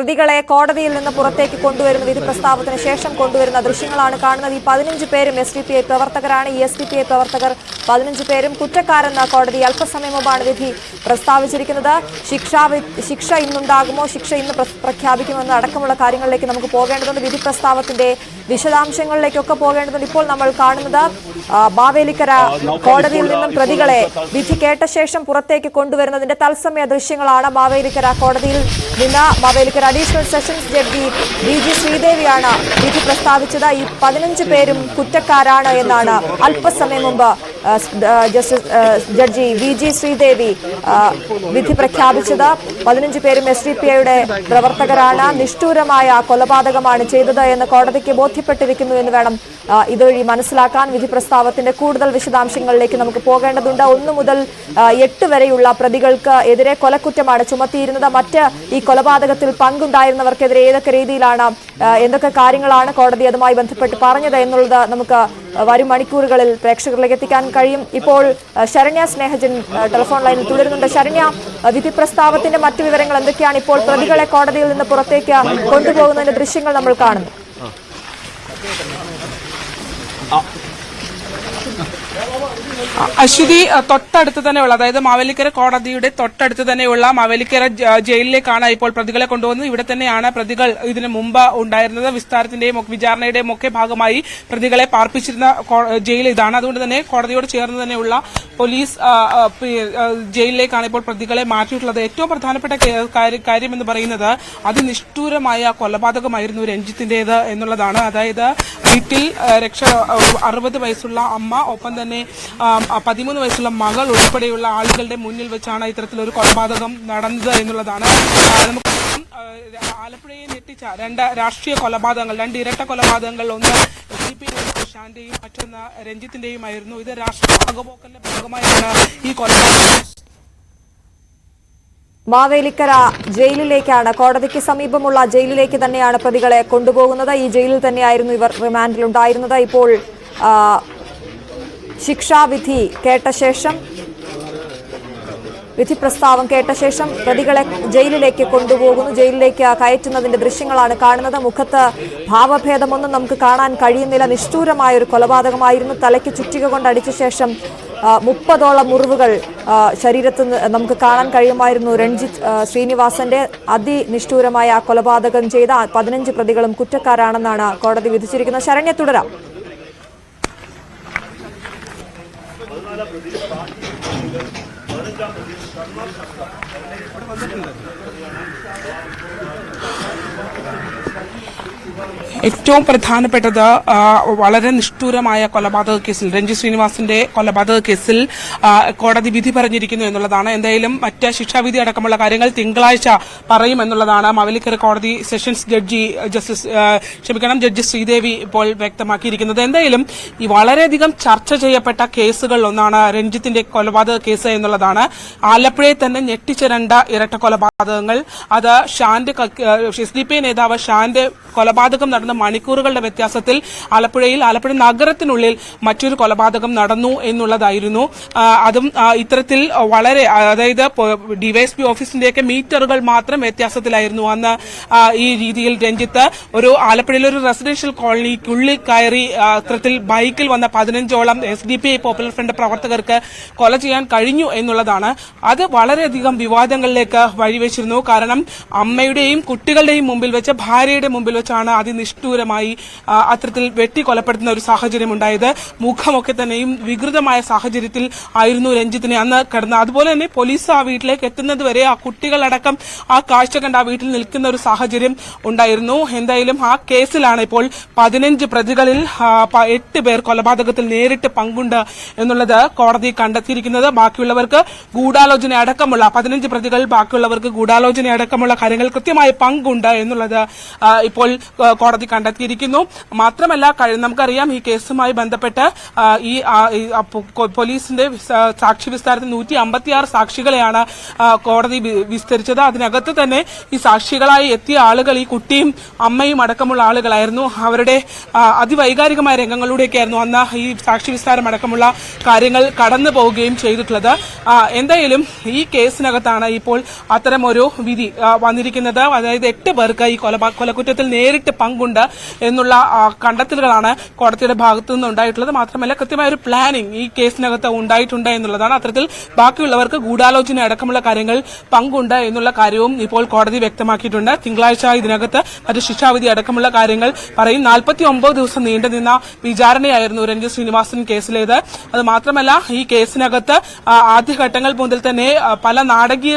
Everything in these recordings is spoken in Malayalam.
പ്രതികളെ കോടതിയിൽ നിന്ന് പുറത്തേക്ക് കൊണ്ടുവരുന്ന വിധി പ്രസ്താവത്തിന് ശേഷം കൊണ്ടുവരുന്ന ദൃശ്യങ്ങളാണ് കാണുന്നത്. ഈ പതിനഞ്ച് പേരും എസ് ഡി പി ഐ പ്രവർത്തകരാണ്. ഈ എസ് ഡി പി ഐ പ്രവർത്തകർ പതിനഞ്ച് പേരും കുറ്റക്കാരെന്ന കോടതി അല്പസമയം മുമ്പാണ് വിധി പ്രസ്താവിച്ചിരിക്കുന്നത്. ശിക്ഷാ വി- ശിക്ഷ ഇന്നുണ്ടാകുമോ? ശിക്ഷ ഇന്ന് പ്ര- പ്രഖ്യാപിക്കുമെന്ന് അടക്കമുള്ള കാര്യങ്ങളിലേക്ക് നമുക്ക് പോകേണ്ടതുണ്ട്. വിധി പ്രസ്താവത്തിന്റെ വിശദാംശങ്ങളിലേക്കൊക്കെ പോകേണ്ടതുണ്ട്. ഇപ്പോൾ നമ്മൾ കാണുന്നത് ബാവേലിക്കര കോടതിയിൽ നിന്നും പ്രതികളെ വിധി കേട്ട ശേഷം പുറത്തേക്ക് കൊണ്ടുവരുന്നതിന്റെ തത്സമയ ദൃശ്യങ്ങളാണ് ബാവേലിക്കര കോടതിയിൽ നിന്ന് Mavelikkara additional sessions judge V G ശ്രീദേവിയാണ് വിധി പ്രസ്താവിച്ചത്. ഈ പതിനഞ്ച് പേരും കുറ്റക്കാരാണ് എന്നാണ് അല്പസമയം മുമ്പ് justice judge V G Sreedevi വിധി പ്രഖ്യാപിച്ചത്. പതിനഞ്ച് പേരും എസ് ഡി പി ഐയുടെ പ്രവർത്തകരാണ്. നിഷ്ഠൂരമായ കൊലപാതകമാണ് ചെയ്തത് എന്ന് കോടതിക്ക് ബോധ്യപ്പെട്ടിരിക്കുന്നു എന്ന് വേണം ഇതുവഴി മനസ്സിലാക്കാൻ. വിധി പ്രസ്താവത്തിന്റെ കൂടുതൽ വിശദാംശങ്ങളിലേക്ക് നമുക്ക് പോകേണ്ടതുണ്ട്. ഒന്ന് മുതൽ എട്ട് വരെയുള്ള പ്രതികൾക്ക് എതിരെ കൊലക്കുറ്റമാണ് ചുമത്തിയിരുന്നത്. മറ്റ് ഈ കൊലപാതകത്തിൽ പങ്കുണ്ടായിരുന്നവർക്കെതിരെ ഏതൊക്കെ രീതിയിലാണ് എന്തൊക്കെ കാര്യങ്ങളാണ് കോടതി അതുമായി ബന്ധപ്പെട്ട് പറഞ്ഞത് എന്നുള്ളത് നമുക്ക് വരും മണിക്കൂറുകളിൽ പ്രേക്ഷകരിലേക്ക് എത്തിക്കാൻ കഴിയും. ഇപ്പോൾ ശരണ്യ സ്നേഹജൻ ടെലിഫോൺ ലൈനിൽ തുടരുന്നുണ്ട്. ശരണ്യ വിധി പ്രസ്താവത്തിന്റെ മറ്റു വിവരങ്ങൾ എന്തൊക്കെയാണ് ഇപ്പോൾ പ്രതികളെ കോടതിയിൽ നിന്ന് പുറത്തേക്ക് കൊണ്ടുപോകുന്നതിന്റെ ദൃശ്യങ്ങൾ നമ്മൾ കാണുന്നു? അശ്വതി തൊട്ടടുത്ത് തന്നെയുള്ള അതായത് മാവേലിക്കര കോടതിയുടെ തൊട്ടടുത്ത് തന്നെയുള്ള മാവേലിക്കര ജയിലിലേക്കാണ് ഇപ്പോൾ പ്രതികളെ കൊണ്ടുവന്നത്. ഇവിടെ തന്നെയാണ് പ്രതികൾ ഇതിനു മുമ്പ് ഉണ്ടായിരുന്നത്. വിസ്താരത്തിന്റെയും വിചാരണയുടെയും ഒക്കെ ഭാഗമായി പ്രതികളെ പാർപ്പിച്ചിരുന്ന ജയിൽ ഇതാണ്. അതുകൊണ്ട് തന്നെ കോടതിയോട് ചേർന്ന് തന്നെയുള്ള പോലീസ് ജയിലിലേക്കാണ് ഇപ്പോൾ പ്രതികളെ മാറ്റിയിട്ടുള്ളത്. ഏറ്റവും പ്രധാനപ്പെട്ട കാര്യം എന്ന് പറയുന്നത് അതിനിഷ്ഠൂരമായ കൊലപാതകമായിരുന്നു രഞ്ജിത്തിന്റേത് എന്നുള്ളതാണ്. അതായത് വീട്ടിൽ രക്ഷ അറുപത് വയസ്സുള്ള അമ്മ ഒപ്പം തന്നെ പതിമൂന്ന് വയസ്സുള്ള മകൾ ഉൾപ്പെടെയുള്ള ആളുകളുടെ മുന്നിൽ വെച്ചാണ് ഇത്തരത്തിലൊരു കൊലപാതകം നടന്നത് എന്നുള്ളതാണ്. നമുക്ക് ആലപ്പുഴയെ ഞെട്ടിച്ച രണ്ട് രാഷ്ട്രീയ കൊലപാതകങ്ങൾ രണ്ട് ഇരട്ട കൊലപാതകങ്ങൾ. ഒന്ന് ഡി പി മറ്റൊന്ന് രഞ്ജിത്തിന്റെയുമായിരുന്നു. ഇത് രാഷ്ട്രീയ പകപോക്കലിന്റെ ഭാഗമായാണ് ഈ കൊലപാതകം മാവേലിക്കര ജയിലിലേക്കാണ്. കോടതിക്ക് സമീപമുള്ള ജയിലിലേക്ക് തന്നെയാണ് പ്രതികളെ കൊണ്ടുപോകുന്നത്. ഈ ജയിലിൽ തന്നെയായിരുന്നു ഇവർ റിമാൻഡിലുണ്ടായിരുന്നത്. ഇപ്പോൾ ശിക്ഷാവിധി കേട്ട ശേഷം വിധി പ്രസ്താവം കേട്ട ശേഷം പ്രതികളെ ജയിലിലേക്ക് കൊണ്ടുപോകുന്നു. ജയിലിലേക്ക് കയറ്റുന്നതിന്റെ ദൃശ്യങ്ങളാണ് കാണുന്നത്. മുഖത്ത് ഭാവഭേദമൊന്നും നമുക്ക് കാണാൻ കഴിയുന്നില്ല. നിഷ്ഠൂരമായ ഒരു കൊലപാതകമായിരുന്നു. തലയ്ക്ക് ചുറ്റിക കൊണ്ട് അടിച്ച ശേഷം മുപ്പതോളം മുറിവുകൾ ശരീരത്ത് നമുക്ക് കാണാൻ കഴിയുമായിരുന്നു. രഞ്ജിത്ത് ശ്രീനിവാസന്റെ അതിനിഷ്ഠൂരമായ കൊലപാതകം ചെയ്ത പതിനഞ്ച് പ്രതികളും കുറ്റക്കാരാണെന്നാണ് കോടതി വിധിച്ചിരിക്കുന്നത്. ശരണ്യ തുടരാം. ഏറ്റവും പ്രധാനപ്പെട്ടത് വളരെ നിഷ്ഠൂരമായ കൊലപാതക കേസിൽ രഞ്ജി ശ്രീനിവാസിന്റെ കൊലപാതക കേസിൽ കോടതി വിധി പറഞ്ഞിരിക്കുന്നു എന്നുള്ളതാണ്. എന്തായാലും മറ്റ് ശിക്ഷാവിധി അടക്കമുള്ള കാര്യങ്ങൾ തിങ്കളാഴ്ച പറയുമെന്നുള്ളതാണ് മവലിക്കര കോടതി സെഷൻസ് ജഡ്ജി ജസ്റ്റിസ് ക്ഷമിക്കണം ജഡ്ജി ശ്രീദേവി ഇപ്പോൾ വ്യക്തമാക്കിയിരിക്കുന്നത്. എന്തായാലും ഈ വളരെയധികം ചർച്ച ചെയ്യപ്പെട്ട കേസുകളിൽ ഒന്നാണ് രഞ്ജിത്തിന്റെ കൊലപാതക കേസ് എന്നുള്ളതാണ് ആലപ്പുഴയിൽ തന്നെ ഞെട്ടിച്ച ഇരട്ട കൊലപാതകങ്ങൾ അത് ഷാന്റെ എസ് ഡി പി നേതാവ് ഷാന്റെ കൊലപാതകം നടന്ന മണിക്കൂറുകളുടെ വ്യത്യാസത്തിൽ ആലപ്പുഴയിൽ ആലപ്പുഴ നഗരത്തിനുള്ളിൽ മറ്റൊരു കൊലപാതകം നടന്നു എന്നുള്ളതായിരുന്നു. അതും ഇത്തരത്തിൽ വളരെ അതായത് ഡിവൈഎസ്പി ഓഫീസിന്റെയൊക്കെ മീറ്ററുകൾ മാത്രം വ്യത്യാസത്തിലായിരുന്നു അന്ന് ഈ രീതിയിൽ രഞ്ജിത്ത്. ഒരു ആലപ്പുഴയിലെ ഒരു റെസിഡൻഷ്യൽ കോളനിക്കുള്ളിൽ കയറി അത്തരത്തിൽ ബൈക്കിൽ വന്ന പതിനഞ്ചോളം S D P I popular front പ്രവർത്തകർക്ക് കൊല ചെയ്യാൻ കഴിഞ്ഞു എന്നുള്ളതാണ്. അത് വളരെയധികം വിവാദങ്ങളിലേക്ക് വഴിവെച്ചിരുന്നു. കാരണം അമ്മയുടെയും കുട്ടികളുടെയും മുമ്പിൽ വെച്ച് ഭാര്യയുടെ മുമ്പിൽ വെച്ചാണ് അതിനിഷ്ഠൂരമായി അത്തരത്തിൽ വെട്ടി കൊലപ്പെടുത്തുന്ന ഒരു സാഹചര്യം ഉണ്ടായത്. മുഖമൊക്കെ തന്നെയും വികൃതമായ സാഹചര്യത്തിൽ ആയിരുന്നു രഞ്ജിത്തിനെ അന്ന് കിടന്നത്. അതുപോലെ തന്നെ പോലീസ് ആ വീട്ടിലേക്ക് എത്തുന്നത് വരെ ആ കുട്ടികളടക്കം ആ കാഴ്ച കണ്ട് ആ വീട്ടിൽ നിൽക്കുന്ന ഒരു സാഹചര്യം ഉണ്ടായിരുന്നു. എന്തായാലും ആ കേസിലാണ് ഇപ്പോൾ പതിനഞ്ച് പ്രതികളിൽ എട്ട് പേർ കൊലപാതകത്തിൽ നേരിട്ട് പങ്കുണ്ട് എന്നുള്ളത് കോടതി കണ്ടെത്തിയിരിക്കുന്നത്. ബാക്കിയുള്ളവർക്ക് ഗൂഢാലോചന അടക്കമുള്ള പതിനഞ്ച് പ്രതികൾ ബാക്കിയുള്ളവർക്ക് ഗൂഢാലോചന അടക്കമുള്ള കാര്യങ്ങൾ കൃത്യമായ പങ്കുണ്ട് എന്നുള്ളത് ഇപ്പോൾ കോടതി കണ്ടെത്തിയിരിക്കുന്നു. മാത്രമല്ല നമുക്കറിയാം ഈ കേസുമായി ബന്ധപ്പെട്ട് ഈ പോലീസിന്റെ സാക്ഷി വിസ്താരത്തിൽ നൂറ്റി അമ്പത്തിയാറ് സാക്ഷികളെയാണ് കോടതി വിസ്തരിച്ചത്. അതിനകത്ത് തന്നെ ഈ സാക്ഷികളായി എത്തിയ ആളുകൾ ഈ കുട്ടിയും അമ്മയും അടക്കമുള്ള ആളുകളായിരുന്നു. അവരുടെ അതിവൈകാരികമായ രംഗങ്ങളിലൂടെയൊക്കെയായിരുന്നു അന്ന് ഈ സാക്ഷി വിസ്താരം അടക്കമുള്ള കാര്യങ്ങൾ കടന്നു പോവുകയും ചെയ്തിട്ടുള്ളത് എന്തായാലും ഈ കേസിനകത്താണ് ഇപ്പോൾ അത്തരം ഒരു വിധി വന്നിരിക്കുന്നത്. അതായത് എട്ട് പേർക്ക് ഈ കൊല കൊലക്കുറ്റത്തിൽ നേരിട്ട് പങ്കുണ്ട് എന്നുള്ള കണ്ടെത്തലുകളാണ് കോടതിയുടെ ഭാഗത്തു നിന്ന് ഉണ്ടായിട്ടുള്ളത്. മാത്രമല്ല കൃത്യമായ ഒരു പ്ലാനിംഗ് ഈ കേസിനകത്ത് ഉണ്ടായിട്ടുണ്ട് എന്നുള്ളതാണ്. അത്തരത്തിൽ ബാക്കിയുള്ളവർക്ക് ഗൂഢാലോചന അടക്കമുള്ള കാര്യങ്ങൾ പങ്കുണ്ട് എന്നുള്ള കാര്യവും ഇപ്പോൾ കോടതി വ്യക്തമാക്കിയിട്ടുണ്ട്. തിങ്കളാഴ്ച ഇതിനകത്ത് മറ്റ് ശിക്ഷാവിധി അടക്കമുള്ള കാര്യങ്ങൾ പറയും. നാൽപ്പത്തി ഒമ്പത് ദിവസം നീണ്ടുനിന്ന വിചാരണയായിരുന്നു രഞ്ജിത് ശ്രീനിവാസൻ കേസിലേത്. അത് മാത്രമല്ല ഈ കേസിനകത്ത് ആ, ആദ്യഘട്ടങ്ങൾ മുതൽ തന്നെ പല നാടകീയ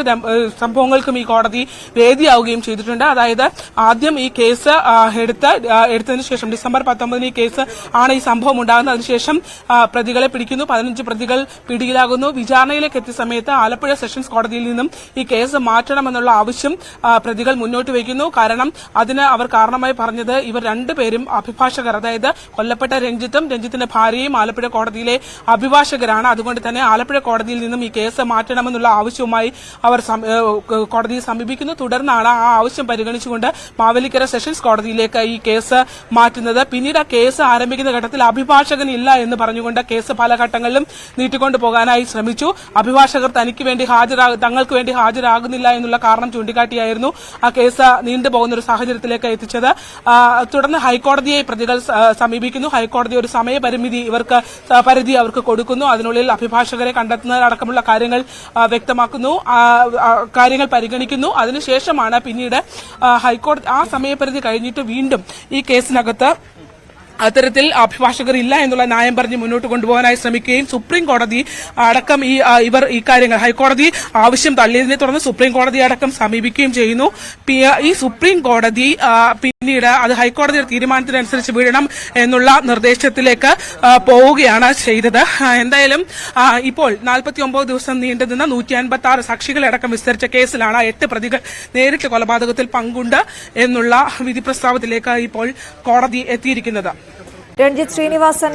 സംഭവങ്ങൾക്കും ഈ കോടതി വേദിയാവുകയും ചെയ്തിട്ടുണ്ട്. അതായത് ആദ്യം ഈ കേസ് എടുത്ത് എടുത്തതിന് ശേഷം ഡിസംബർ പത്തൊമ്പതിന് ഈ കേസ് ആണ് ഈ സംഭവം ഉണ്ടാകുന്നത്. അതിനുശേഷം പ്രതികളെ പിടിക്കുന്നു. പതിനഞ്ച് പ്രതികൾ പിടിയിലാകുന്നു. വിചാരണയിലേക്ക് എത്തിയ സമയത്ത് ആലപ്പുഴ സെഷൻസ് കോടതിയിൽ നിന്നും ഈ കേസ് മാറ്റണമെന്നുള്ള ആവശ്യം പ്രതികൾ മുന്നോട്ട് വയ്ക്കുന്നു. കാരണം അതിന് അവർ കാരണമായി പറഞ്ഞത് ഇവർ രണ്ടുപേരും അഭിഭാഷകർ. അതായത് കൊല്ലപ്പെട്ട രഞ്ജിത്തും രഞ്ജിത്തിന്റെ ഭാര്യയും ആലപ്പുഴ കോടതിയിലെ അഭിഭാഷകരാണ്. അതുകൊണ്ട് തന്നെ ആലപ്പുഴ കോടതിയിൽ നിന്നും ഈ കേസ് മാറ്റണമെന്നുള്ള ആവശ്യവുമായി അവർ കോടതിയെ സമീപിക്കുന്നു. തുടർന്നാണ് ആ ആവശ്യം പരിഗണിച്ചുകൊണ്ട് മാവേലിക്കര സെഷൻസ് കോടതിയിലേക്ക് ഈ കേസ് മാറ്റുന്നത്. പിന്നീട് ആ കേസ് ആരംഭിക്കുന്ന ഘട്ടത്തിൽ അഭിഭാഷകൻ ഇല്ല എന്ന് പറഞ്ഞുകൊണ്ട് കേസ് പല ഘട്ടങ്ങളിലും നീട്ടിക്കൊണ്ടു പോകാനായി ശ്രമിച്ചു. അഭിഭാഷകർ തനിക്ക് വേണ്ടി ഹാജരാ തങ്ങൾക്ക് വേണ്ടി ഹാജരാകുന്നില്ല എന്നുള്ള കാരണം ചൂണ്ടിക്കാട്ടിയായിരുന്നു ആ കേസ് നീണ്ടുപോകുന്ന ഒരു സാഹചര്യത്തിലേക്ക് എത്തിച്ചത്. തുടർന്ന് ഹൈക്കോടതിയെ പ്രതികൾ സമീപിക്കുന്നു. ഹൈക്കോടതി ഒരു സമയപരിമിതി ഇവർക്ക് പരിധി അവർക്ക് കൊടുക്കുന്നു. അതിനുള്ളിൽ അഭിഭാഷകരെ കണ്ടെത്തുന്നതടക്കമുള്ള കാര്യങ്ങൾ വ്യക്തമാക്കുന്നു കാര്യങ്ങൾ പരിഗണിക്കുന്നു. അതിനുശേഷമാണ് പിന്നീട് ഹൈക്കോടതി ആ സമയപരിധി കഴിഞ്ഞിട്ട് വീണ്ടും ഈ കേസിനകത്ത് അത്തരത്തിൽ അഭിഭാഷകർ ഇല്ല എന്നുള്ള ന്യായം പറഞ്ഞ് മുന്നോട്ട് കൊണ്ടുപോകാനായി ശ്രമിക്കുകയും സുപ്രീം കോടതി അടക്കം ഈ ഇവർ ഈ കാര്യങ്ങൾ ഹൈക്കോടതി ആവശ്യം തള്ളിയതിനെ തുടർന്ന് സുപ്രീം കോടതി അടക്കം സമീപിക്കുകയും ചെയ്യുന്നു. ഈ സുപ്രീം കോടതി പിന്നീട് അത് ഹൈക്കോടതിയുടെ തീരുമാനത്തിനനുസരിച്ച് വീഴണം എന്നുള്ള നിർദ്ദേശത്തിലേക്ക് പോവുകയാണ് ചെയ്തത്. എന്തായാലും ഇപ്പോൾ നാൽപ്പത്തി ഒമ്പത് ദിവസം നീണ്ടുനിന്ന നൂറ്റി അൻപത്തി ആറ് സാക്ഷികളടക്കം വിസ്തരിച്ച കേസിലാണ് എട്ട് പ്രതികൾ നേരിട്ട് കൊലപാതകത്തിൽ പങ്കുണ്ട് എന്നുള്ള വിധി പ്രസ്താവത്തിലേക്ക് ഇപ്പോൾ കോടതി എത്തിയിരിക്കുന്നത്. രഞ്ജിത്ത് ശ്രീനിവാസൻ